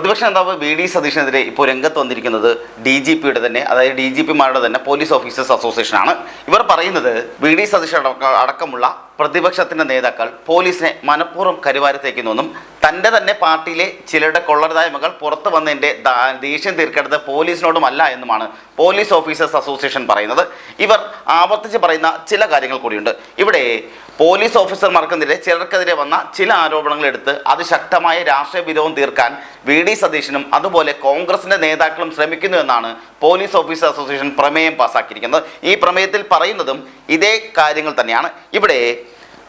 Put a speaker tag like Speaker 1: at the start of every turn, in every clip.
Speaker 1: പ്രതിപക്ഷ നേതാവ് V D സതീഷിനെതിരെ ഇപ്പോൾ രംഗത്ത് വന്നിരിക്കുന്നത് ഡി ജി പിയുടെ തന്നെ അതായത് ഡി ജി പിമാരുടെ തന്നെ പോലീസ് ഓഫീസേഴ്സ് അസോസിയേഷൻ ആണ് ഇവർ പറയുന്നത് വി ഡി സതീഷ് അടക്കമുള്ള പ്രതിപക്ഷത്തിന്റെ നേതാക്കൾ പോലീസിനെ മനഃപൂർവം കരുവാരത്തേക്കുന്നെന്നും തന്റെ തന്നെ പാർട്ടിയിലെ ചിലരുടെ കൊള്ളരുതായ്മകൾ പുറത്തു വന്നതിന്റെ ദേഷ്യം തീർക്കേണ്ടത് പോലീസിനോടുമല്ല എന്നുമാണ് പോലീസ് ഓഫീസേഴ്സ് അസോസിയേഷൻ പറയുന്നത്. ഇവർ ആവർത്തിച്ച് പറയുന്ന ചില കാര്യങ്ങൾ കൂടിയുണ്ട്. ഇവിടെ പോലീസ് ഓഫീസർമാർക്കെതിരെ ചിലർക്കെതിരെ വന്ന ചില ആരോപണങ്ങൾ എടുത്ത് അതിശക്തമായ രാഷ്ട്രീയ വിരോധം തീർക്കാൻ വി ഡി സതീശനും അതുപോലെ കോൺഗ്രസിന്റെ നേതാക്കളും ശ്രമിക്കുന്നു എന്നാണ് പോലീസ് ഓഫീസർ അസോസിയേഷൻ പ്രമേയം പാസാക്കിയിരിക്കുന്നത്. ഈ പ്രമേയത്തിൽ പറയുന്നതും ഇതേ കാര്യങ്ങൾ തന്നെയാണ്. ഇവിടെ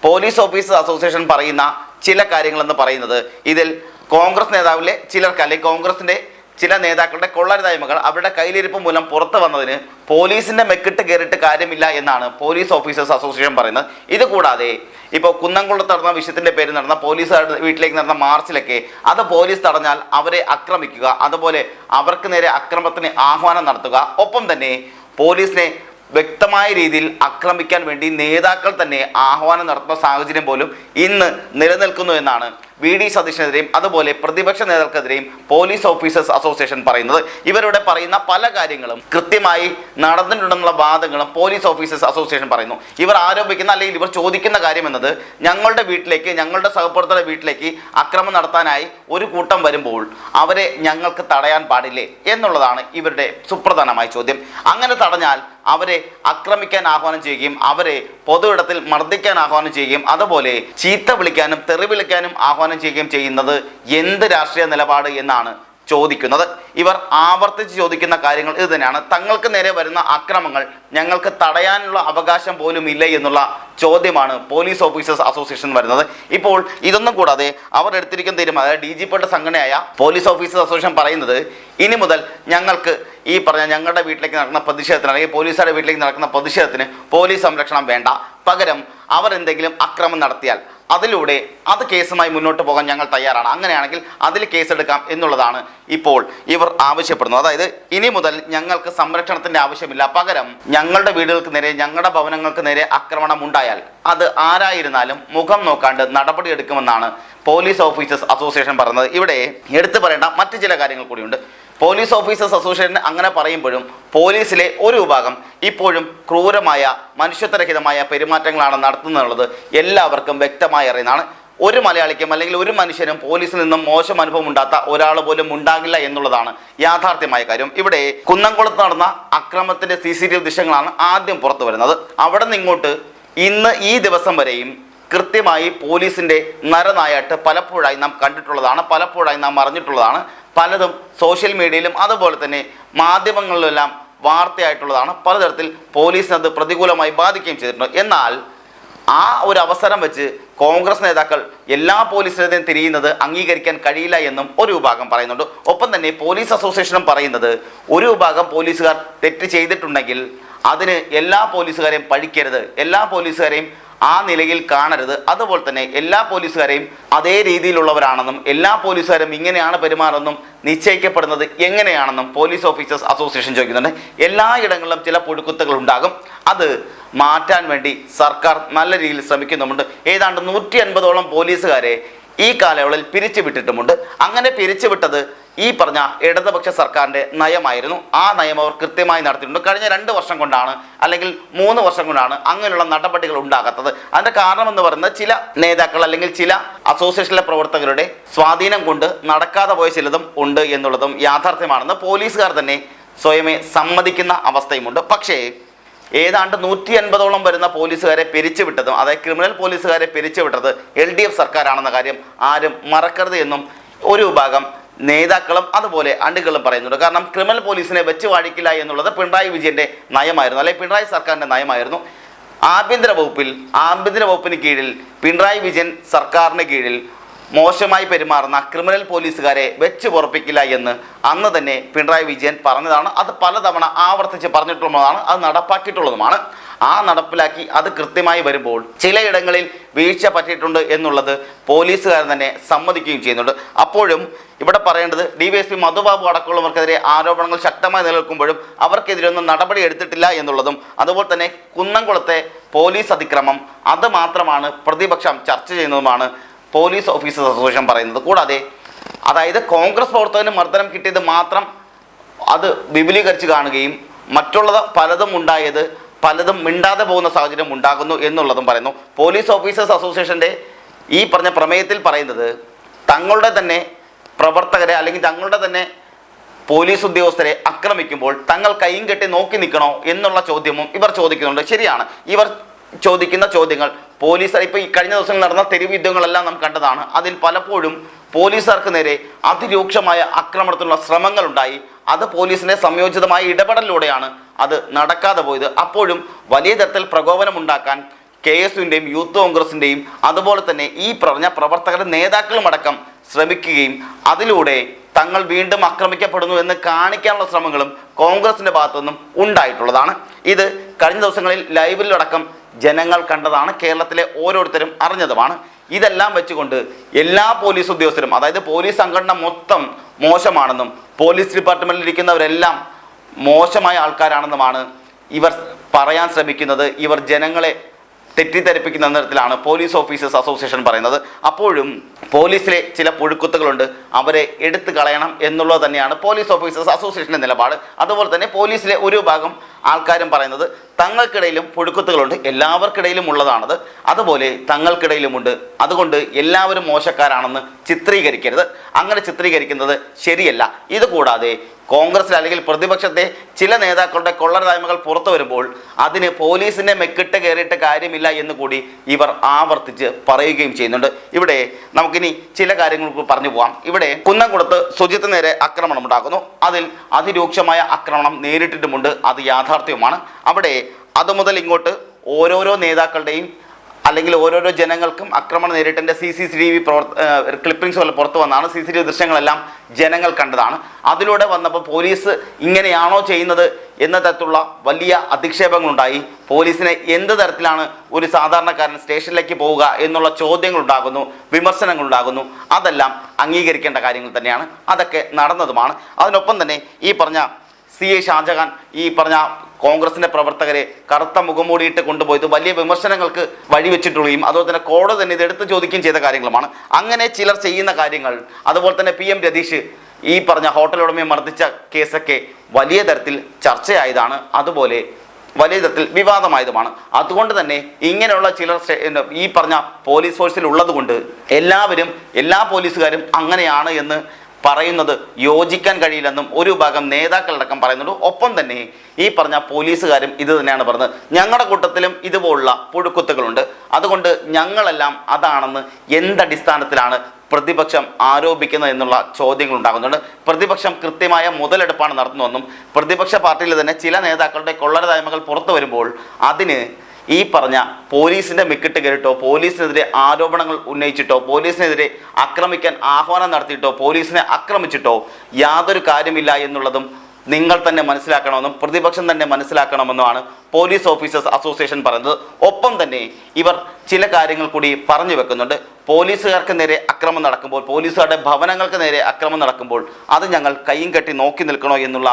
Speaker 1: പോലീസ് ഓഫീസർ അസോസിയേഷൻ പറയുന്ന ചില കാര്യങ്ങളെന്ന് പറയുന്നത് ഇതിൽ കോൺഗ്രസ് നേതാവിലെ ചിലർക്ക് അല്ലെങ്കിൽ കോൺഗ്രസിന്റെ ചില നേതാക്കളുടെ കൊള്ളരുതായ്മകൾ അവരുടെ കയ്യിലിരിപ്പ് മൂലം പുറത്തു വന്നതിന് പോലീസിന്റെ മെക്കിട്ട് കയറിയിട്ട് കാര്യമില്ല എന്നാണ് പോലീസ് ഓഫീസേഴ്സ് അസോസിയേഷൻ പറയുന്നത്. ഇതുകൂടാതെ ഇപ്പോൾ കുന്നംകുളത്ത് നടന്ന വിഷയത്തിന്റെ പേരിൽ നടന്ന പോലീസ് വീട്ടിലേക്ക് നടന്ന മാർച്ചിലൊക്കെ അത് പോലീസ് തടഞ്ഞാൽ അവരെ ആക്രമിക്കുക അതുപോലെ അവർക്ക് നേരെ അക്രമത്തിന് ആഹ്വാനം നടത്തുക. ഒപ്പം തന്നെ പോലീസിനെ വ്യക്തമായ രീതിയിൽ ആക്രമിക്കാൻ വേണ്ടി നേതാക്കൾ തന്നെ ആഹ്വാനം നടത്തുന്ന സാഹചര്യം പോലും ഇന്ന് നിലനിൽക്കുന്നു എന്നാണ് വി ഡി സതീഷിനെതിരെയും അതുപോലെ പ്രതിപക്ഷ നേതാക്കൾക്കെതിരെയും പോലീസ് ഓഫീസേഴ്സ് അസോസിയേഷൻ പറയുന്നത്. ഇവരുടെ പറയുന്ന പല കാര്യങ്ങളും കൃത്യമായി നടന്നിട്ടുണ്ടെന്നുള്ള വാദങ്ങളും പോലീസ് ഓഫീസേഴ്സ് അസോസിയേഷൻ പറയുന്നു. ഇവർ ആരോപിക്കുന്ന അല്ലെങ്കിൽ ഇവർ ചോദിക്കുന്ന കാര്യം എന്നത് ഞങ്ങളുടെ വീട്ടിലേക്ക് ഞങ്ങളുടെ സഹപ്രവർത്തകരുടെ വീട്ടിലേക്ക് അക്രമം നടത്താനായി ഒരു കൂട്ടം വരുമ്പോൾ അവരെ ഞങ്ങൾക്ക് തടയാൻ പാടില്ലേ എന്നുള്ളതാണ് ഇവരുടെ സുപ്രധാനമായ ചോദ്യം. അങ്ങനെ തടഞ്ഞാൽ അവരെ ആക്രമിക്കാൻ ആഹ്വാനം ചെയ്യുകയും അവരെ പൊതു ഇടത്തിൽ മർദ്ദിക്കാൻ ആഹ്വാനം ചെയ്യുകയും അതുപോലെ ചീത്ത വിളിക്കാനും തെറി വിളിക്കാനും ആഹ്വാനം ചെയ്യുകയും ചെയ്യുന്നത് എന്ത് രാഷ്ട്രീയ നിലപാട് എന്നാണ് ചോദിക്കുന്നത്. ഇവർ ആവർത്തിച്ച് ചോദിക്കുന്ന കാര്യങ്ങൾ ഇത് തന്നെയാണ്. തങ്ങൾക്ക് നേരെ വരുന്ന അക്രമങ്ങൾ ഞങ്ങൾക്ക് തടയാനുള്ള അവകാശം പോലും ഇല്ല എന്നുള്ള ചോദ്യമാണ് പോലീസ് ഓഫീസേഴ്സ് അസോസിയേഷൻ വരുന്നത്. ഇപ്പോൾ ഇതൊന്നും കൂടാതെ അവർ എടുത്തിരിക്കുന്ന തീരുമാനം അതായത് ഡി ജി പിയുടെ സംഘടനയായ പോലീസ് ഓഫീസേഴ്സ് അസോസിയേഷൻ പറയുന്നത് ഇനി മുതൽ ഞങ്ങൾക്ക് ഈ പറഞ്ഞ ഞങ്ങളുടെ വീട്ടിലേക്ക് നടക്കുന്ന പ്രതിഷേധത്തിന് അല്ലെങ്കിൽ പോലീസുകാരുടെ വീട്ടിലേക്ക് നടക്കുന്ന പ്രതിഷേധത്തിന് പോലീസ് സംരക്ഷണം വേണ്ട. പകരം അവർ എന്തെങ്കിലും അക്രമം നടത്തിയാൽ അതിലൂടെ അത് കേസുമായി മുന്നോട്ട് പോകാൻ ഞങ്ങൾ തയ്യാറാണ്. അങ്ങനെയാണെങ്കിൽ അതിൽ കേസെടുക്കാം എന്നുള്ളതാണ് ഇപ്പോൾ ഇവർ ആവശ്യപ്പെടുന്നത്. അതായത് ഇനി മുതൽ ഞങ്ങൾക്ക് സംരക്ഷണത്തിന്റെ ആവശ്യമില്ല. പകരം ഞങ്ങളുടെ വീടുകൾക്ക് നേരെ ഞങ്ങളുടെ ഭവനങ്ങൾക്ക് നേരെ ആക്രമണം ഉണ്ടായാൽ അത് ആരായിരുന്നാലും മുഖം നോക്കാണ്ട് നടപടിയെടുക്കുമെന്നാണ് പോലീസ് ഓഫീസേഴ്സ് അസോസിയേഷൻ പറയുന്നത്. ഇവിടെ എടുത്തു പറയേണ്ട മറ്റു ചില കാര്യങ്ങൾ കൂടിയുണ്ട്. പോലീസ് ഓഫീസേഴ്സ് അസോസിയേഷൻ അങ്ങനെ പറയുമ്പോഴും പോലീസിലെ ഒരു വിഭാഗം ഇപ്പോഴും ക്രൂരമായ മനുഷ്യത്വരഹിതമായ പെരുമാറ്റങ്ങളാണ് നടത്തുന്നുള്ളത് എല്ലാവർക്കും വ്യക്തമായി അറിയുന്നതാണ്. ഒരു മലയാളിക്കും അല്ലെങ്കിൽ ഒരു മനുഷ്യനും പോലീസിൽ നിന്നും മോശം അനുഭവം ഉണ്ടാത്ത ഒരാൾ പോലും ഉണ്ടാകില്ല എന്നുള്ളതാണ് യാഥാർത്ഥ്യമായ കാര്യം. ഇവിടെ കുന്നംകുളത്ത് നടന്ന അക്രമത്തിന്റെ സി സി ടി വി ദൃശ്യങ്ങളാണ് ആദ്യം പുറത്തു വരുന്നത്. അവിടെ നിന്ന് ഇങ്ങോട്ട് ഇന്ന് ഈ ദിവസം വരെയും കൃത്യമായി പോലീസിന്റെ നരനായാട്ട് പലപ്പോഴായി നാം കണ്ടിട്ടുള്ളതാണ് പലപ്പോഴായി നാം അറിഞ്ഞിട്ടുള്ളതാണ്. പലതും സോഷ്യൽ മീഡിയയിലും അതുപോലെ തന്നെ മാധ്യമങ്ങളിലെല്ലാം വാർത്തയായിട്ടുള്ളതാണ്. പലതരത്തിൽ പോലീസിനത് പ്രതികൂലമായി ബാധിക്കുകയും ചെയ്തിട്ടുണ്ട്. എന്നാൽ ആ ഒരു അവസരം വെച്ച് കോൺഗ്രസ് നേതാക്കൾ എല്ലാ പോലീസിനെതിരെയും തിരിയുന്നത് അംഗീകരിക്കാൻ കഴിയില്ല എന്നും ഒരു വിഭാഗം പറയുന്നുണ്ട്. ഒപ്പം തന്നെ പോലീസ് അസോസിയേഷനും പറയുന്നത് ഒരു വിഭാഗം പോലീസുകാർ തെറ്റ് ചെയ്തിട്ടുണ്ടെങ്കിൽ അതിന് എല്ലാ പോലീസുകാരെയും പഴിക്കരുത് എല്ലാ പോലീസുകാരെയും ആ നിലയിൽ കാണരുത്. അതുപോലെ തന്നെ എല്ലാ പോലീസുകാരെയും അതേ രീതിയിലുള്ളവരാണെന്നും എല്ലാ പോലീസുകാരും ഇങ്ങനെയാണ് പെരുമാറുന്നതും നിശ്ചയിക്കപ്പെടുന്നത് എങ്ങനെയാണെന്നും പോലീസ് ഓഫീസേഴ്സ് അസോസിയേഷൻ ചോദിക്കുന്നുണ്ട്. എല്ലായിടങ്ങളിലും ചില പുഴുക്കുത്തുകൾ ഉണ്ടാകും. അത് മാറ്റാൻ വേണ്ടി സർക്കാർ നല്ല രീതിയിൽ ശ്രമിക്കുന്നുമുണ്ട്. ഏതാണ്ട് നൂറ്റി അൻപതോളം പോലീസുകാരെ ഈ കാലയളവിൽ പിരിച്ചുവിട്ടിട്ടുമുണ്ട്. അങ്ങനെ പിരിച്ചുവിട്ടത് ഈ പറഞ്ഞ ഇടതുപക്ഷ സർക്കാരിന്റെ നയമായിരുന്നു. ആ നയം അവർ കൃത്യമായി നടത്തിയിട്ടുണ്ട്. കഴിഞ്ഞ രണ്ട് വർഷം കൊണ്ടാണ് അല്ലെങ്കിൽ മൂന്ന് വർഷം കൊണ്ടാണ് അങ്ങനെയുള്ള നടപടികൾ ഉണ്ടാകാത്തത്. അതിന്റെ കാരണം എന്ന് പറയുന്നത് ചില നേതാക്കൾ അല്ലെങ്കിൽ ചില അസോസിയേഷനിലെ പ്രവർത്തകരുടെ സ്വാധീനം കൊണ്ട് നടക്കാതെ പോയ ചിലതും ഉണ്ട് എന്നുള്ളതും യാഥാർത്ഥ്യമാണെന്ന് പോലീസുകാർ തന്നെ സ്വയമേ സമ്മതിക്കുന്ന അവസ്ഥയുമുണ്ട്. പക്ഷേ ഏതാണ്ട് നൂറ്റി അൻപതോളം വരുന്ന പോലീസുകാരെ പിരിച്ചുവിട്ടതും അതായത് ക്രിമിനൽ പോലീസുകാരെ പിരിച്ചുവിട്ടത് എൽ ഡി എഫ് സർക്കാരാണെന്ന കാര്യം ആരും മറക്കരുത് എന്നും ഒരു വിഭാഗം നേതാക്കളും അതുപോലെ അണികളും പറയുന്നുണ്ട്. കാരണം ക്രിമിനൽ പോലീസിനെ വെച്ച് വാഴിക്കില്ല എന്നുള്ളത് പിണറായി വിജയന്റെ നയമായിരുന്നു. അല്ലെങ്കിൽ പിണറായി സർക്കാരിന്റെ നയമായിരുന്നു. ആഭ്യന്തര വകുപ്പിൽ ആഭ്യന്തര വകുപ്പിന് കീഴിൽ പിണറായി വിജയൻ സർക്കാരിന് കീഴിൽ മോശമായി പെരുമാറുന്ന ക്രിമിനൽ പോലീസുകാരെ വെച്ച് പുറപ്പിക്കില്ല എന്ന് അന്ന് തന്നെ പിണറായി വിജയൻ പറഞ്ഞതാണ്. അത് പലതവണ ആവർത്തിച്ച് പറഞ്ഞിട്ടുള്ളതാണ് അത് നടപ്പാക്കിയിട്ടുള്ളതുമാണ്. ആ നടപ്പിലാക്കി അത് കൃത്യമായി വരുമ്പോൾ ചിലയിടങ്ങളിൽ വീഴ്ച പറ്റിയിട്ടുണ്ട് എന്നുള്ളത് പോലീസുകാരൻ തന്നെ സമ്മതിക്കുകയും ചെയ്യുന്നുണ്ട്. അപ്പോഴും ഇവിടെ പറയേണ്ടത് D Y S P Madhubabu അടക്കമുള്ളവർക്കെതിരെ ആരോപണങ്ങൾ ശക്തമായി നിലനിൽക്കുമ്പോഴും അവർക്കെതിരെ ഒന്നും നടപടി എടുത്തിട്ടില്ല എന്നുള്ളതും അതുപോലെ തന്നെ കുന്നംകുളത്തെ പോലീസ് അതിക്രമം അത് മാത്രമാണ് പ്രതിപക്ഷം ചർച്ച ചെയ്യുന്നതുമാണ് പോലീസ് ഓഫീസേഴ്സ് അസോസിയേഷൻ പറയുന്നത്. കൂടാതെ അതായത് കോൺഗ്രസ് പ്രവർത്തകന് മർദ്ദനം കിട്ടിയത് മാത്രം അത് വിപുലീകരിച്ച് കാണുകയും മറ്റുള്ളത് പലതും ഉണ്ടായത് പലതും മിണ്ടാതെ പോകുന്ന സാഹചര്യം ഉണ്ടാകുന്നു എന്നുള്ളതും പറയുന്നു. പോലീസ് ഓഫീസേഴ്സ് അസോസിയേഷന്റെ ഈ പറഞ്ഞ പ്രമേയത്തിൽ പറയുന്നത് തങ്ങളുടെ തന്നെ പ്രവർത്തകരെ അല്ലെങ്കിൽ തങ്ങളുടെ തന്നെ പോലീസ് ഉദ്യോഗസ്ഥരെ ആക്രമിക്കുമ്പോൾ തങ്ങൾ കൈയും കെട്ടി നോക്കി നിൽക്കണോ എന്നുള്ള ചോദ്യവും ഇവർ ചോദിക്കുന്നുണ്ട്. ശരിയാണ്. ഇവർ ചോദിക്കുന്ന ചോദ്യങ്ങൾ പോലീസ് ഇപ്പോൾ ഈ കഴിഞ്ഞ ദിവസം നടന്ന തെരുവ് യുദ്ധങ്ങളെല്ലാം നാം കണ്ടതാണ്. അതിൽ പലപ്പോഴും പോലീസുകാർക്ക് നേരെ അതിരൂക്ഷമായ ആക്രമണത്തിനുള്ള ശ്രമങ്ങളുണ്ടായി. അത് പോലീസിനെ സംയോജിതമായ ഇടപെടലിലൂടെയാണ് അത് നടക്കാതെ പോയത്. അപ്പോഴും വലിയ തരത്തിൽ പ്രകോപനമുണ്ടാക്കാൻ കെ എസ് യുവിന്റെയും യൂത്ത് കോൺഗ്രസിന്റെയും അതുപോലെ തന്നെ ഈ പറഞ്ഞ പ്രവർത്തകരുടെ നേതാക്കളുമടക്കം ശ്രമിക്കുകയും അതിലൂടെ തങ്ങൾ വീണ്ടും ആക്രമിക്കപ്പെടുന്നു എന്ന് കാണിക്കാനുള്ള ശ്രമങ്ങളും കോൺഗ്രസിന്റെ ഭാഗത്തുനിന്നും ഉണ്ടായിട്ടുള്ളതാണ്. ഇത് കഴിഞ്ഞ ദിവസങ്ങളിൽ ലൈവിലടക്കം ജനങ്ങൾ കണ്ടതാണ് കേരളത്തിലെ ഓരോരുത്തരും അറിഞ്ഞതുമാണ്. ഇതെല്ലാം വെച്ചുകൊണ്ട് എല്ലാ പോലീസ് ഉദ്യോഗസ്ഥരും അതായത് പോലീസ് സംഘടന മൊത്തം മോശമാണെന്നും പോലീസ് ഡിപ്പാർട്ട്മെന്റിൽ ഇരിക്കുന്നവരെല്ലാം മോശമായ ആൾക്കാരാണെന്നുമാണ് ഇവർ പറയാൻ ശ്രമിക്കുന്നത്. ഇവർ ജനങ്ങളെ തെറ്റിദ്ധരിപ്പിക്കുന്ന തരത്തിലാണ് പോലീസ് ഓഫീസേഴ്സ് അസോസിയേഷൻ പറയുന്നത്. അപ്പോഴും പോലീസിലെ ചില പുഴുക്കുത്തുകളുണ്ട്. അവരെ എടുത്തു കളയണം എന്നുള്ളത് തന്നെയാണ് പോലീസ് ഓഫീസേഴ്സ് അസോസിയേഷന്റെ നിലപാട്. അതുപോലെ തന്നെ പോലീസിലെ ഒരു ഭാഗം ആൾക്കാരും പറയുന്നത് തങ്ങൾക്കിടയിലും പുഴുക്കുത്തുകളുണ്ട്. എല്ലാവർക്കിടയിലും ഉള്ളതാണത്. അതുപോലെ തങ്ങൾക്കിടയിലുമുണ്ട്. അതുകൊണ്ട് എല്ലാവരും മോശക്കാരാണെന്ന് ചിത്രീകരിക്കരുത്. അങ്ങനെ ചിത്രീകരിക്കുന്നത് ശരിയല്ല. ഇതുകൂടാതെ കോൺഗ്രസിൽ അല്ലെങ്കിൽ പ്രതിപക്ഷത്തെ ചില നേതാക്കളുടെ കൊള്ളരായ്മകൾ പുറത്തു വരുമ്പോൾ അതിന് പോലീസിന്റെ മെക്കിട്ട് കയറിയിട്ട് കാര്യമില്ല എന്ന് കൂടി ഇവർ ആവർത്തിച്ച് പറയുകയും ചെയ്യുന്നുണ്ട്. ഇവിടെ നമുക്കിനി ചില കാര്യങ്ങൾ പറഞ്ഞു പോകാം ഇവിടെ കുന്നംകുളത്ത് സുജിത്ത് നേരെ ആക്രമണം ഉണ്ടാക്കുന്നു അതിൽ അതിരൂക്ഷമായ ആക്രമണം നേരിട്ടിട്ടുമുണ്ട്. അത് യാഥാർത്ഥ്യവുമാണ്. അവിടെ അതുമുതൽ ഇങ്ങോട്ട് ഓരോരോ നേതാക്കളുടെയും അല്ലെങ്കിൽ ഓരോരോ ജനങ്ങൾക്കും ആക്രമണം നേരിട്ടതിന്റെ സി സി ടി വി പ്രവർത്ത ക്ലിപ്പിംഗ്സ് പോലെ പുറത്ത് വന്നതാണ്. സി സി ടി വി ദൃശ്യങ്ങളെല്ലാം ജനങ്ങൾ കണ്ടതാണ്. അതിലൂടെ വന്നപ്പോൾ പോലീസ് ഇങ്ങനെയാണോ ചെയ്യുന്നത് എന്ന തരത്തിലുള്ള വലിയ അധിക്ഷേപങ്ങളുണ്ടായി. പോലീസിനെ എന്ത് തരത്തിലാണ് ഒരു സാധാരണക്കാരൻ സ്റ്റേഷനിലേക്ക് പോവുക എന്നുള്ള ചോദ്യങ്ങളുണ്ടാകുന്നു വിമർശനങ്ങളുണ്ടാകുന്നു. അതെല്ലാം അംഗീകരിക്കേണ്ട കാര്യങ്ങൾ തന്നെയാണ്. അതൊക്കെ നടന്നതുമാണ്. അതിനൊപ്പം തന്നെ ഈ പറഞ്ഞ സി എ ഷാജഹാൻ ഈ പറഞ്ഞ കോൺഗ്രസിന്റെ പ്രവർത്തകരെ കറുത്ത മുഖംമൂടിയിട്ട് കൊണ്ടുപോയത് വലിയ വിമർശനങ്ങൾക്ക് വഴിവെച്ചിട്ടുള്ളതും അതുപോലെ തന്നെ കോടതി തന്നെ ഇത് എടുത്തു ചോദിക്കുകയും ചെയ്ത കാര്യങ്ങളുമാണ്. അങ്ങനെ ചിലർ ചെയ്യുന്ന കാര്യങ്ങൾ അതുപോലെ തന്നെ പി എം രതീഷ് ഈ പറഞ്ഞ ഹോട്ടൽ ഉടമയെ മർദ്ദിച്ച കേസൊക്കെ വലിയ തരത്തിൽ ചർച്ചയായതാണ്. അതുപോലെ വലിയ തരത്തിൽ വിവാദമായതുമാണ്. അതുകൊണ്ട് തന്നെ ഇങ്ങനെയുള്ള ചിലർ ഈ പറഞ്ഞ പോലീസ് ഫോഴ്സിൽ ഉള്ളതുകൊണ്ട് എല്ലാവരും എല്ലാ പോലീസുകാരും അങ്ങനെയാണ് എന്ന് പറയുന്നത് യോജിക്കാൻ കഴിയില്ലെന്നും ഒരു ഭാഗം നേതാക്കളടക്കം പറയുന്നുണ്ട്. ഒപ്പം തന്നെ ഈ പറഞ്ഞ പോലീസുകാരും ഇത് തന്നെയാണ് പറഞ്ഞത്. ഞങ്ങളുടെ കൂട്ടത്തിലും ഇതുപോലുള്ള പുഴുക്കുത്തുകളുണ്ട്. അതുകൊണ്ട് ഞങ്ങളെല്ലാം അതാണെന്ന് എന്തടിസ്ഥാനത്തിലാണ് പ്രതിപക്ഷം ആരോപിക്കുന്നത് എന്നുള്ള ചോദ്യങ്ങൾ ഉണ്ടാകുന്നുണ്ട്. പ്രതിപക്ഷം കൃത്യമായ മുതലെടുപ്പാണ് നടത്തുന്നതെന്നും പ്രതിപക്ഷ പാർട്ടിയിൽ തന്നെ ചില നേതാക്കളുടെ കൊള്ളരതായ്മകൾ പുറത്തു വരുമ്പോൾ അതിന് ഈ പറഞ്ഞ പോലീസിന്റെ മിക്കിട്ട് കയറിട്ടോ പോലീസിനെതിരെ ആരോപണങ്ങൾ ഉന്നയിച്ചിട്ടോ പോലീസിനെതിരെ ആക്രമിക്കാൻ ആഹ്വാനം നടത്തിയിട്ടോ പോലീസിനെ ആക്രമിച്ചിട്ടോ യാതൊരു കാര്യമില്ല എന്നുള്ളതും നിങ്ങൾ തന്നെ മനസ്സിലാക്കണമെന്നും പ്രതിപക്ഷം തന്നെ മനസ്സിലാക്കണമെന്നുമാണ് പോലീസ് ഓഫീസേഴ്സ് അസോസിയേഷൻ പറയുന്നത്. ഒപ്പം തന്നെ ഇവർ ചില കാര്യങ്ങൾ കൂടി പറഞ്ഞു വെക്കുന്നുണ്ട്. പോലീസുകാർക്ക് നേരെ അക്രമം നടക്കുമ്പോൾ പോലീസുകാരുടെ ഭവനങ്ങൾക്ക് നേരെ അക്രമം നടക്കുമ്പോൾ അത് ഞങ്ങൾ കൈയും കെട്ടി നോക്കി നിൽക്കണോ എന്നുള്ള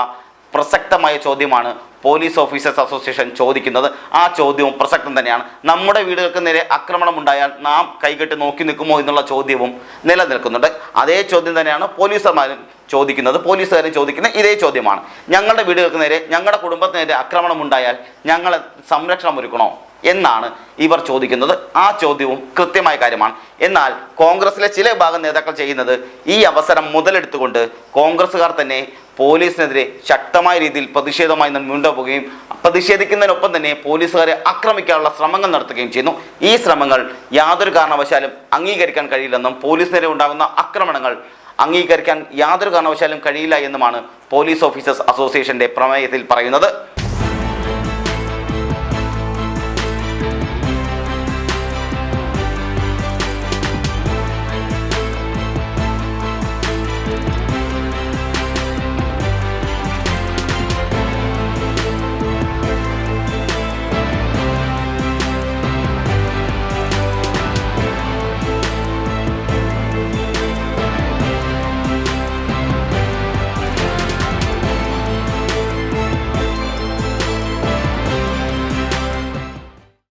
Speaker 1: പ്രസക്തമായ ചോദ്യമാണ് പോലീസ് ഓഫീസേഴ്സ് അസോസിയേഷൻ ചോദിക്കുന്നത്. ആ ചോദ്യവും പ്രസക്തം തന്നെയാണ്. നമ്മുടെ വീടുകൾക്ക് നേരെ ആക്രമണം ഉണ്ടായാൽ നാം കൈകെട്ടി നോക്കി നിൽക്കുമോ എന്നുള്ള ചോദ്യവും നിലനിൽക്കുന്നുണ്ട്. അതേ ചോദ്യം തന്നെയാണ് പോലീസർമാരും ചോദിക്കുന്നത്. പോലീസുകാരും ചോദിക്കുന്ന ഇതേ ചോദ്യമാണ്. ഞങ്ങളുടെ വീടുകൾക്ക് നേരെ ഞങ്ങളുടെ കുടുംബത്തിന് നേരെ ആക്രമണം ഉണ്ടായാൽ ഞങ്ങൾ സംരക്ഷണം ഒരുക്കണോ എന്നാണ് ഇവർ ചോദിക്കുന്നത്. ആ ചോദ്യവും കൃത്യമായ കാര്യമാണ്. എന്നാൽ കോൺഗ്രസിലെ ചില വിഭാഗം നേതാക്കൾ ചെയ്യുന്നത് ഈ അവസരം മുതലെടുത്തുകൊണ്ട് കോൺഗ്രസ്സുകാർ തന്നെ പോലീസിനെതിരെ ശക്തമായ രീതിയിൽ പ്രതിഷേധമായി മുന്നോട്ട് പോവുകയും പ്രതിഷേധിക്കുന്നതിനൊപ്പം തന്നെ പോലീസുകാരെ ആക്രമിക്കാനുള്ള ശ്രമങ്ങൾ നടത്തുകയും ചെയ്യുന്നു. ഈ ശ്രമങ്ങൾ യാതൊരു കാരണവശാലും അംഗീകരിക്കാൻ കഴിയില്ലെന്നും പോലീസിനെതിരെ ഉണ്ടാകുന്ന ആക്രമണങ്ങൾ അംഗീകരിക്കാൻ യാതൊരു കാരണവശാലും കഴിയില്ല എന്നുമാണ് പോലീസ് ഓഫീസേഴ്സ് അസോസിയേഷന്റെ പ്രമേയത്തിൽ പറയുന്നത്.